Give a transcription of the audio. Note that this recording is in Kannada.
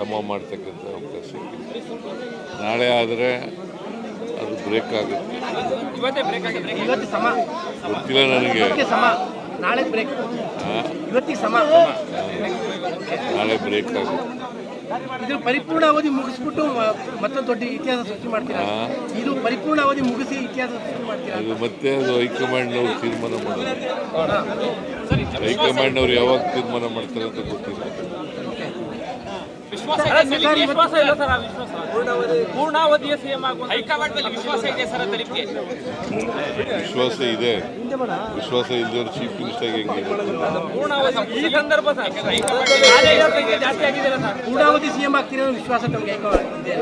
ಸಮ ಮಾಡ್ತಕ್ಕಂಥ ಅವಕಾಶ ನಾಳೆ ಆದರೆ ಅದು ಬ್ರೇಕ್ ಆಗುತ್ತೆ. ಇವತ್ತೇ ಬ್ರೇಕ್ ಆಗಿದೆ. ಇವತ್ತು ಸಮ. ಗೊತ್ತಿಲ್ಲ ನನಗೆ. ನಾಳೆ ಬ್ರೇಕ್. ಆ, ಇವತ್ತಿಗೆ ಸಮ. ನಾಳೆ ಬ್ರೇಕ್ ಆಗುತ್ತೆ. ಇದು ಪರಿಪೂರ್ಣ ಅವಧಿ ಮುಗಿಸ್ಬಿಟ್ಟು ಮತ್ತೊಂದು ದೊಡ್ಡ ಇತಿಹಾಸ ಸೃಷ್ಟಿ ಮಾಡ್ತೀರಾ? ಇದು ಪರಿಪೂರ್ಣ ಅವಧಿ ಮುಗಿಸಿ ಇತಿಹಾಸ ಸೃಷ್ಟಿ ಮಾಡ್ತೀರಾ? ಅದು ಮತ್ತೆ ಅದು ಹೈಕಮಾಂಡ್ನವ್ರು ತೀರ್ಮಾನ ಮಾಡೋದು. ಹೈಕಮಾಂಡ್ನವ್ರು ಯಾವಾಗ ತೀರ್ಮಾನ ಮಾಡ್ತಾರೆ ಅಂತ ಗೊತ್ತಿಲ್ಲ. ವಿಶ್ವಾಸ ಇದೆ ಸರ್, ನಿಮ್ಗೆ? ವಿಶ್ವಾಸ ಇಲ್ಲ ಸರ್ ಆ ವಿಶ್ವಾಸ. ಪೂರ್ಣಾವಧಿಯ ಸಿಎಂ ಆಗುವಂತ ಹೈಕಮಾಂಡ್ ಮೇಲೆ ವಿಶ್ವಾಸ ಇದೆ ಸರ್ ಅಂತ ನಿಮ್ಗೆ? ವಿಶ್ವಾಸ ಇದೆ. ವಿಶ್ವಾಸ ಇಲ್ಲದವ್ರು ಚೀಫ್ ಮಿನಿಸ್ಟರ್ ಹೆಂಗೆ ಪೂರ್ಣಾವಧಿ ಈ ಸಂದರ್ಭ ಸರ್. ಹೈಕಮಾಂಡ್ ಜಾಸ್ತಿ ಆಗಿದೆ ಸರ್? ಪೂರ್ಣಾವಧಿ ಸಿಎಂ ಆಗ್ತಿರೋ ವಿಶ್ವಾಸ ತಮಗೆ ಇದೆ